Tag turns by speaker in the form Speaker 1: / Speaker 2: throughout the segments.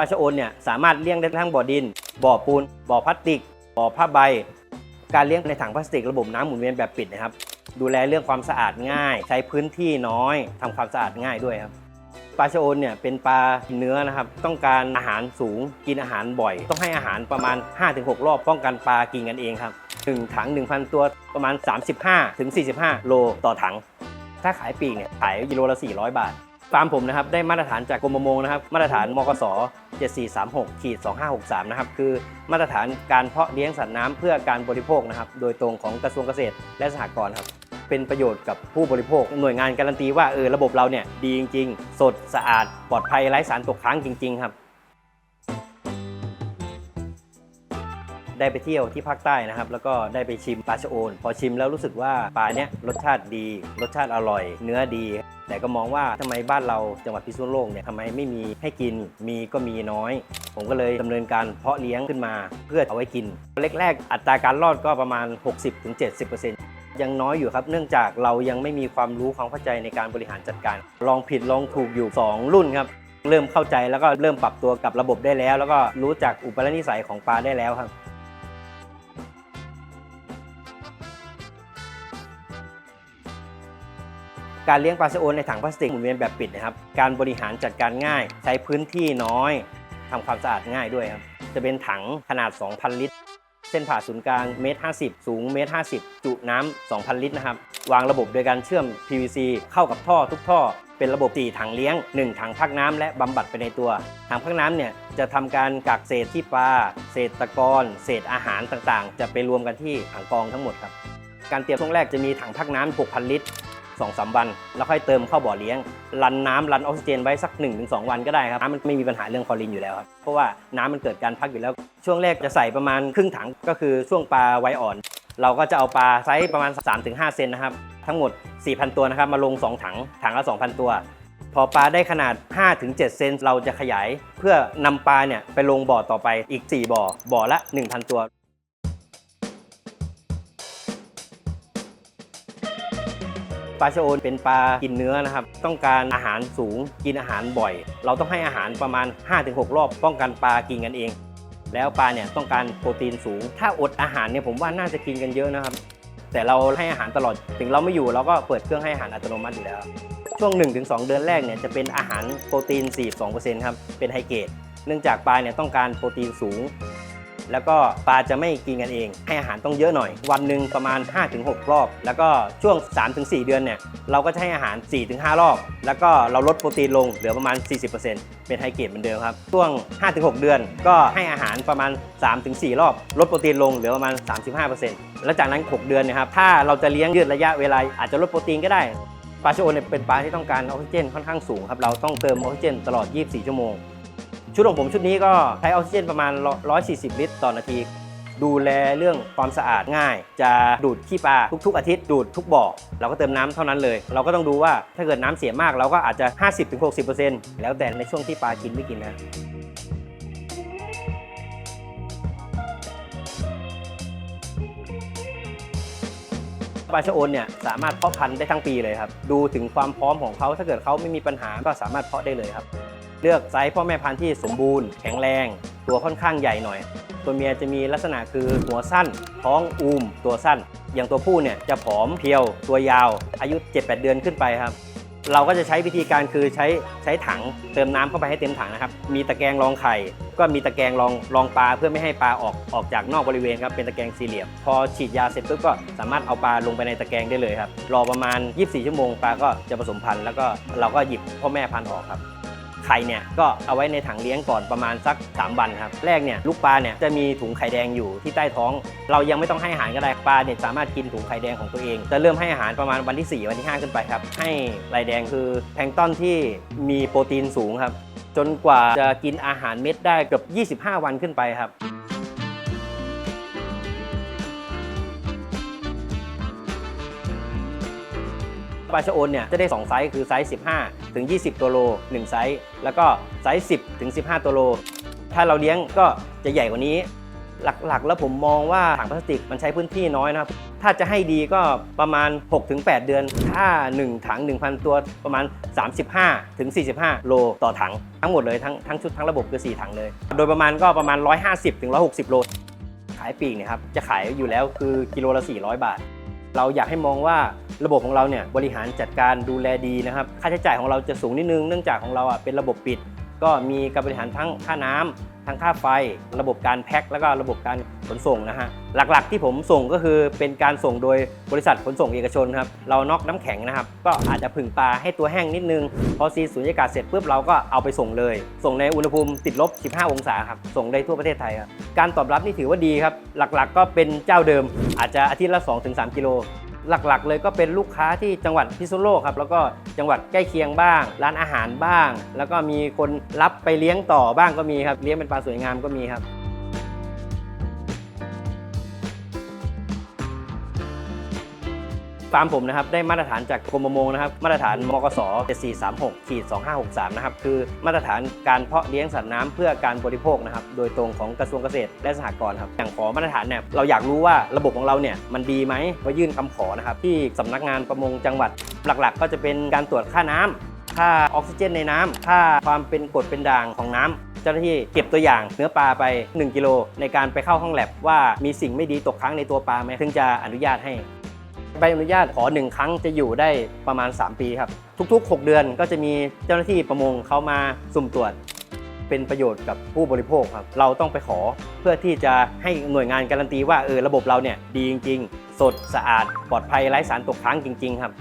Speaker 1: ลาชะโอนเนี่ยสามารถเลี้ยงได้ทั้งบ่อดิน บ่อปูน บ่อพลาสติก บ่อผ้าใบ การเลี้ยงในถังพลาสติกระบบน้ำหมุนเวียนแบบปิดนะครับ ดูแลเรื่องความสะอาดง่าย ใช้พื้นที่น้อยทำความสะอาดง่ายด้วยครับปลาชะโอนเนี่ยเป็นปลาเนื้อนะครับ ต้องการอาหารสูงกินอาหารบ่อย ต้องให้อาหารประมาณ 5-6 รอบป้องกันปลากินกันเองครับหนึ่งถัง 1,000 ตัวประมาณ 35-45 โลต่อถัง ถ้าขายปีกเนี่ยขายกิโลละ 400 บาท ฟาร์มผมนะครับได้มาตรฐานจากกรมประมงนะครับมาตรฐานมกส7436ขีด2563นะครับคือมาตรฐานการเพาะเลี้ยงสัตว์น้ำเพื่อการบริโภคนะครับโดยตรงของกระทรวงเกษตรและสหกรณ์ครับเป็นประโยชน์กับผู้บริโภค หน่วยงานการันตีว่าเออระบบเราเนี่ยดีจริง ๆ สดสะอาดปลอดภัยไร้สารตกค้างจริง ๆ ครับ ได้ไปเที่ยวที่ภาคใต้นะครับ แล้วก็ได้ไปชิมปลาชะโอน พอชิมแล้วรู้สึกว่าปลาเนี้ยรสชาติดี รสชาติอร่อย เนื้อดี แต่ก็มองว่าทำไมบ้านเราจังหวัดพิษณุโลกเนี่ยทำไมไม่มีให้กินมีก็มีน้อย ผมก็เลยดำเนินการเพาะเลี้ยงขึ้นมาเพื่อเอาไว้กินแรกๆอัตราการรอดก็ประมาณ 60-70%ยังน้อยอยู่ครับ เนื่องจากเรายังไม่มีความรู้ความเข้าใจในการบริหารจัดการ ลองผิดลองถูกอยู่ 2 รุ่นครับ เริ่มเข้าใจแล้วก็เริ่มปรับตัวกับระบบได้แล้ว แล้วก็รู้จักอุปนิสัยของปลาได้แล้วครับ การเลี้ยงปลาชะโอนในถังพลาสติกหมุนเวียนแบบปิดนะครับ การบริหารจัดการง่าย ใช้พื้นที่น้อยทำความสะอาดง่ายด้วยครับ จะเป็นถังขนาด 2,000 ลิตร เส้นผ่าศูนย์กลางเมตร50 สูงเมตร50 จุน้ำ2,000 ลิตรนะครับ วางระบบโดยการเชื่อม PVC เข้ากับท่อทุกท่อ เป็นระบบ 4 ถังเลี้ยง 1 ถังพักน้ำและบำบัดไปในตัว ถังพักน้ำเนี่ยจะทำการกักเศษที่ปลา เศษตะกอนเศษอาหารต่างๆ จะไปรวมกันที่ถังกองทั้งหมดครับการเตรียมช่วงแรกจะมีถังพักน้ำ 6,000 ลิตร 2อสวัน แล้วค่อยเติมเข้าบ่อเลี้ยง รันน้ำรันออกซิเจนไว้สัก 1-2 วันก็ได้ครับน้ำมันไม่มีปัญหาเรื่องคอรีนอยู่แล้วครับ เพราะว่าน้ำมันเกิดการพักอยู่แล้ว ช่วงแรกจะใส่ประมาณครึ่งถังก็คือช่วงปลาไวอ่อน เราก็จะเอาปลาไซส์ประมาณ 3-5 เซนนะครับ ทั้งหมด 4,000 ตัวนะครับมาลง 2 ถังถังละ 2,000 ตัว พอปลาได้ขนาด 5-7 เซนเราจะขยาย เพื่อนำปลาเนี่ยไปลงบ่อต่อไปอีก 4 บ่อบ่อละ 1,000 ตัว ปลาชะโอนเป็นปลากินเนื้อนะครับ ต้องการอาหารสูงกินอาหารบ่อย เราต้องให้อาหารประมาณ 5-6 รอบ ป้องกันปลากินกันเอง แล้วปลาเนี่ยต้องการโปรตีนสูง ถ้าอดอาหารเนี่ยผมว่าน่าจะกินกันเยอะนะครับ แต่เราให้อาหารตลอดถึงเราไม่อยู่เราก็เปิดเครื่องให้อาหารอัตโนมัติอยู่แล้ว ช่วง 1-2 เดือนแรกเนี่ยจะเป็นอาหารโปรตีน 42%ครับเป็นไฮเกรดเนื่องจากปลาเนี่ยต้องการโปรตีนสูง แล้วก็ปลาจะไม่กินกันเอง ให้อาหารต้องเยอะหน่อย วันหนึ่งประมาณ 5-6 รอบ แล้วก็ช่วง 3-4 เดือนเนี่ยเราก็จะให้อาหาร 4-5 รอบ แล้วก็เราลดโปรตีนลงเหลือประมาณ 40%เป็นไฮเกรดเหมือนเดิมครับช่วง 5-6 เดือนก็ให้อาหารประมาณ 3-4 รอบ ลดโปรตีนลงเหลือประมาณ 35%แล้วจากนั้น 6 เดือนนะครับถ้าเราจะเลี้ยงยืดระยะเวลาอาจจะลดโปรตีนก็ได้ปลาชะโอนเนี่ยเป็นปลาที่ต้องการออกซิเจนค่อนข้างสูงครับเราต้องเติมออกซิเจนตลอด 24 ชั่วโมง ชุดของผมชุดนี้ก็ใช้ออกซิเจนประมาณ 140 ลิตร ต่อนาที ดูแลเรื่องความสะอาดง่าย จะดูดขี้ปลาทุก ๆ อาทิตย์ดูดทุกบ่อเราก็เติมน้ำเท่านั้นเลย เราก็ต้องดูว่าถ้าเกิดน้ำเสียมากเราก็อาจจะ 50-60%แล้วแต่ในช่วงที่ปลากินไม่กินนะปลาชะโอนเนี่ยสามารถเพาะพันธุ์ได้ทั้งปีเลยครับ ดูถึงความพร้อมของเขาถ้าเกิดเขาไม่มีปัญหาก็สามารถเพาะได้เลยครับ เลือกไซส์พ่อแม่พันธุ์ที่สมบูรณ์แข็งแรง ตัวค่อนข้างใหญ่หน่อย ตัวเมียจะมีลักษณะคือหัวสั้น ท้องอูม ตัวสั้น อย่างตัวผู้เนี่ยจะผอมเพียว ตัวยาว อายุ 7-8 เดือนขึ้นไปครับ เราก็จะใช้วิธีการคือใช้ใช้ถังเติมน้ำเข้าไปให้เต็มถังนะครับ มีตะแกรงรองไข่ ก็มีตะแกรงรองรองปลาเพื่อไม่ให้ปลาออกออกจากนอกบริเวณครับเป็นตะแกรงสี่เหลี่ยม พอฉีดยาเสร็จปุ๊บก็สามารถเอาปลาลงไปในตะแกรงได้เลยครับ รอประมาณ 24 ชั่วโมงปลาก็จะผสมพันธุ์แล้วก็เราก็หยิบพ่อแม่พันธุ์ออกครับ ไข่เนี่ยก็เอาไว้ในถังเลี้ยงก่อนประมาณสัก 3 วันครับ แรกเนี่ยลูกปลาเนี่ยจะมีถุงไข่แดงอยู่ที่ใต้ท้อง เรายังไม่ต้องให้อาหารก็ได้ปลาเนี่ยสามารถกินถุงไข่แดงของตัวเอง จะเริ่มให้อาหารประมาณวันที่ 4 วันที่ 5 ขึ้นไปครับ ให้ลายแดงคือแพลงต้นที่มีโปรตีนสูงครับ จนกว่าจะกินอาหารเม็ดได้เกือบ25 วันขึ้นไปครับปลาชะโอนเนี่ยจะได้ 2 ไซส์คือไซส์ 15 ถึง 20 ตัวโล 1 ไซส์ แล้วก็ไซส์ 10 ถึง 15 ตัวโล ถ้าเราเลี้ยงก็จะใหญ่กว่านี้ หลักๆ แล้วผมมองว่าถังพลาสติกมันใช้พื้นที่น้อยนะครับ ถ้าจะให้ดีก็ประมาณ 6-8 เดือน ถ้า 1 ถัง 1,000 ตัวประมาณ 35ถึง45 โลต่อถัง ทั้งหมดเลยทั้งทั้งชุดทั้งระบบคือ 4 ถังเลย โดยประมาณก็ประมาณ 150ถึง160 โล ขายปีกเนี่ยครับจะขายอยู่แล้วคือกิโลละ 400 บาท เราอยากให้มองว่า ระบบของเราเนี่ยบริหารจัดการดูแลดีนะครับ ค่าใช้จ่ายของเราจะสูงนิดนึงเนื่องจากของเราอะเป็นระบบปิด ก็มีการบริหารทั้งค่าน้ำทั้งค่าไฟ ระบบการแพ็คแล้วก็ระบบการขนส่งนะฮะหลักๆ ที่ผมส่งก็คือเป็นการส่งโดยบริษัทขนส่งเอกชนครับเรานอกน้ำแข็งนะครับ ก็อาจจะผึ่งปลาให้ตัวแห้งนิดนึง พอซีนสุญญากาศเสร็จปุ๊บเราก็เอาไปส่งเลย ส่งในอุณหภูมิติดลบ 15 องศาครับส่งได้ทั่วประเทศไทยครับการตอบรับนี่ถือว่าดีครับหลักๆ ก็เป็นเจ้าเดิมอาจจะอาทิตย์ละ 2-3 กิโล หลักๆ เลยก็เป็นลูกค้าที่จังหวัดพิษณุโลกครับแล้วก็จังหวัดใกล้เคียงบ้าง ร้านอาหารบ้าง แล้วก็มีคนรับไปเลี้ยงต่อบ้างก็มีครับเลี้ยงเป็นปลาสวยงามก็มีครับ ฟาร์มผมนะครับได้มาตรฐานจากกรมประมงนะครับมาตรฐานมกส7436ขีด2563นะครับคือมาตรฐานการเพาะเลี้ยงสัตว์น้ำเพื่อการบริโภคนะครับโดยตรงของกระทรวงเกษตรและสหกรณ์ครับอย่างขอมาตรฐานเนี่ยเราอยากรู้ว่าระบบของเราเนี่ยมันดีไหมก็ยื่นคำขอนะครับที่สำนักงานประมงจังหวัดหลักๆ ก็จะเป็นการตรวจค่าน้ำค่าออกซิเจนในน้ำค่าความเป็นกรดเป็นด่างของน้ำเจ้าหน้าที่เก็บตัวอย่างเนื้อปลาไป 1 กิโลในการไปเข้าห้องแลบว่ามีสิ่งไม่ดีตกค้างในตัวปลาไหมถึงจะอนุญาตให้ ใบอนุญาตขอ 1 ครั้งจะอยู่ได้ประมาณ 3 ปีครับ ทุก ๆ 6 เดือนก็จะมีเจ้าหน้าที่ประมงเขามาสุ่มตรวจ เป็นประโยชน์กับผู้บริโภคครับ เราต้องไปขอเพื่อที่จะให้หน่วยงานการันตีว่าเออระบบเราเนี่ยดีจริง ๆ สดสะอาด ปลอดภัยไร้สารตกค้างจริง ๆ ครับ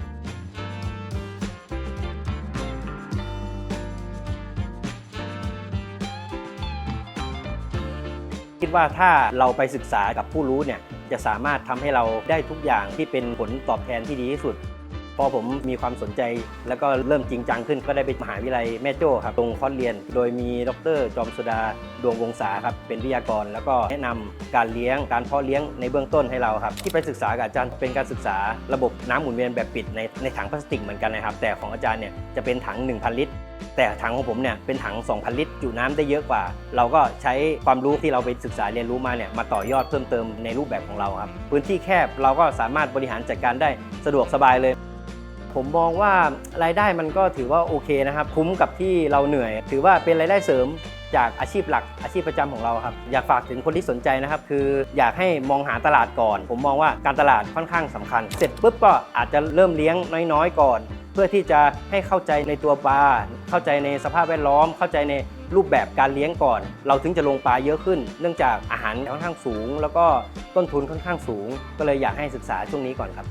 Speaker 1: คิดว่าถ้าเราไปศึกษากับผู้รู้เนี่ย จะสามารถทำให้เราได้ทุกอย่างที่เป็นผลตอบแทนที่ดีที่สุด พอผมมีความสนใจ แล้วก็เริ่มจริงจังขึ้นก็ได้ไปมหาวิทยาลัยแม่โจ้ครับตรงคอร์สเรียน โดยมีดรจอมสุดาดวงวงศาครับเป็นวิทยากร แล้วก็แนะนำการเลี้ยงการเพาะเลี้ยงในเบื้องต้นให้เราครับที่ไปศึกษากับอาจารย์เป็นการศึกษาระบบน้ำหมุนเวียนแบบปิดในในถังพลาสติกเหมือนกันนะครับ แต่ของอาจารย์เนี่ยจะเป็นถัง 1,000 ลิตรแต่ถังของผมเนี่ยเป็นถัง 2,000 ลิตรจุน้ำได้เยอะกว่า เราก็ใช้ความรู้ที่เราไปศึกษาเรียนรู้มาเนี่ยมาต่อยอดเพิ่มเติมในรูปแบบของเราครับ พื้นที่แคบเราก็สามารถบริหารจัดการได้สะดวกสบายเลย ผมมองว่ารายได้มันก็ถือว่าโอเคนะครับ คุ้มกับที่เราเหนื่อย ถือว่าเป็นรายได้เสริมจากอาชีพหลักอาชีพประจำของเราครับ อยากฝากถึงคนที่สนใจนะครับ คืออยากให้มองหาตลาดก่อน ผมมองว่าการตลาดค่อนข้างสำคัญ เสร็จปุ๊บก็อาจจะเริ่มเลี้ยงน้อยๆก่อน เพื่อที่จะให้เข้าใจในตัวปลาเข้าใจในสภาพแวดล้อม เข้าใจในรูปแบบการเลี้ยงก่อน เราถึงจะลงปลาเยอะขึ้น เนื่องจากอาหารค่อนข้างสูง แล้วก็ต้นทุนค่อนข้างสูง ก็เลยอยากให้ศึกษาช่วงนี้ก่อนครับ